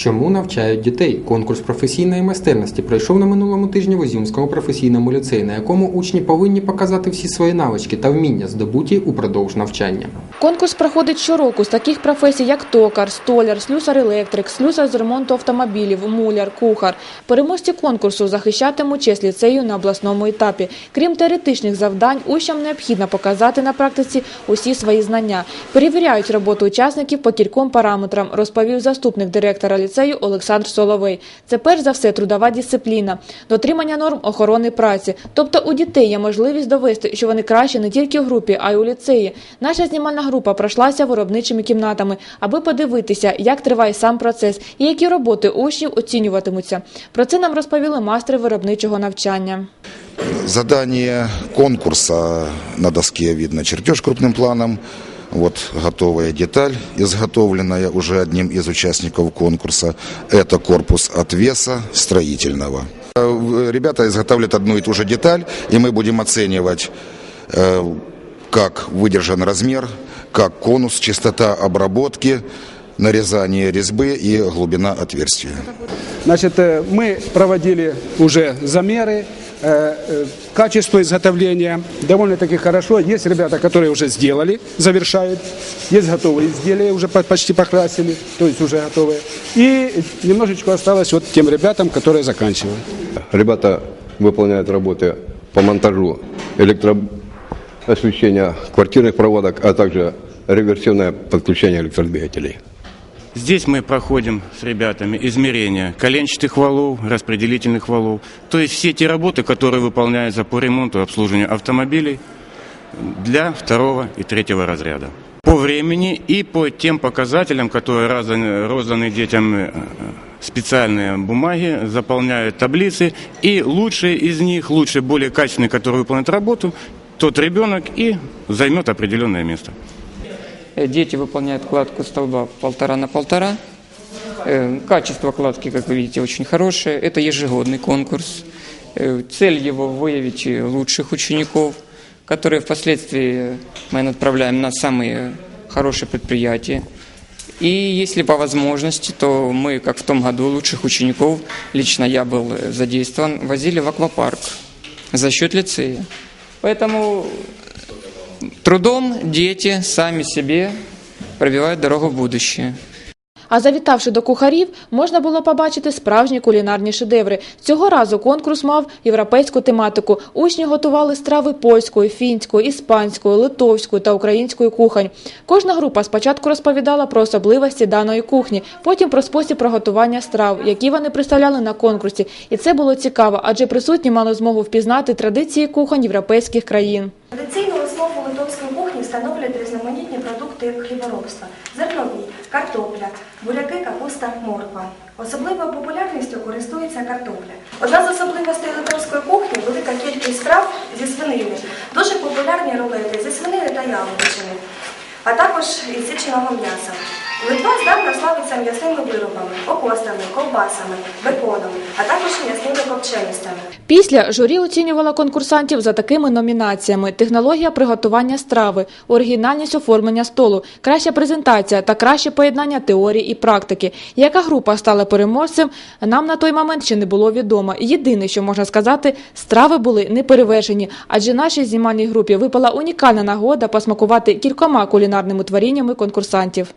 Чому навчають дітей? Конкурс професійної майстерності пройшов на минулому тижні в Озюмському професійному ліцеї, на якому учні повинні показати всі свої навички та вміння, здобуті упродовж навчання. Конкурс проходить щороку з таких професій, як токар, столяр, слюсар-електрик, слюсар з ремонту автомобілів, муляр, кухар. Переможці конкурсу захищатимуть честь ліцею на обласному етапі. Крім теоретичних завдань, учням необхідно показати на практиці усі свої знання. Перевіряють роботу учасників по кільком параметрам, розповів заступник директора ліцею Олександр Соловей. Це перш за все трудова дисципліна, дотримання норм охорони праці. Тобто у дітей є можливість довести, що вони краще не тільки в групі, а й у ліцеї. Наша знімальна група пройшлася виробничими кімнатами, аби подивитися, як триває сам процес і які роботи учнів оцінюватимуться. Про це нам розповіли майстри виробничого навчання. Задание конкурса на доске видно чертеж крупным планом. Вот готовая деталь, изготовленная уже одним из участников конкурса. Это корпус отвеса строительного. Э, Ребята изготавливают одну и ту же деталь, и мы будем оценивать, э, как выдержан размер, как конус, частота обработки, нарезание резьбы и глубина отверстия. Значит, э, мы проводили уже замеры, э, э, качество изготовления довольно-таки хорошо. Есть ребята, которые уже сделали, завершают. Есть готовые изделия, уже по- почти покрасили, то есть уже готовые. И немножечко осталось вот тем ребятам, которые заканчивают. Ребята выполняют работы по монтажу электроосвещения квартирных проводок, а также реверсивное подключение электродвигателей. Здесь мы проходим с ребятами измерения коленчатых валов, распределительных валов. То есть все те работы, которые выполняются по ремонту и обслуживанию автомобилей для второго и третьего разряда. По времени и по тем показателям, которые розданы, розданы детям э, специальные бумаги, заполняют таблицы. И лучшие из них, лучшие, более качественные, которые выполняют работу, тот ребенок и займет определенное место. Э, Дети выполняют кладку столба полтора на полтора. Э, Качество кладки, как вы видите, очень хорошее. Это ежегодный конкурс. Э, Цель его выявить лучших учеников, которые впоследствии мы отправляем на самые хорошие предприятия. И если по возможности, то мы, как в том году, лучших учеников, лично я был задействован, возили в аквапарк за счет лицея. Поэтому Трудом дети сами себе пробивают дорогу в будущее. А завітавши до кухарів, можна було побачити справжні кулінарні шедеври. Цього разу конкурс мав європейську тематику. Учні готували страви польської, фінської, іспанської, литовської та української кухонь. Кожна група спочатку розповідала про особливості даної кухні, потім про спосіб приготування страв, які вони представляли на конкурсі. І це було цікаво, адже присутні мали змогу впізнати традиції кухонь європейських країн. Основу литовської кухні становлять різноманітні продукти хліборобства: зернові, картопля, буряки, капуста, морква. Особливою популярністю користується картопля. Одна з особливостей литовської кухні велика кількість страв зі свинини. Дуже популярні рулети зі свинини та яловичини, а також із січеного м'яса. Литва здавна славиться м'ясними виробами, окостами, ковбасами, беконом, а також м'ясними копченостями. Після журі оцінювала конкурсантів за такими номінаціями: технологія приготування страви, оригінальність оформлення столу, краща презентація та краще поєднання теорії і практики. Яка група стала переможцем, нам на той момент ще не було відомо. Єдине, що можна сказати, страви були неперевершені, адже нашій знімальній групі випала унікальна нагода посмакувати кількома кулінарними творіннями конкурсантів.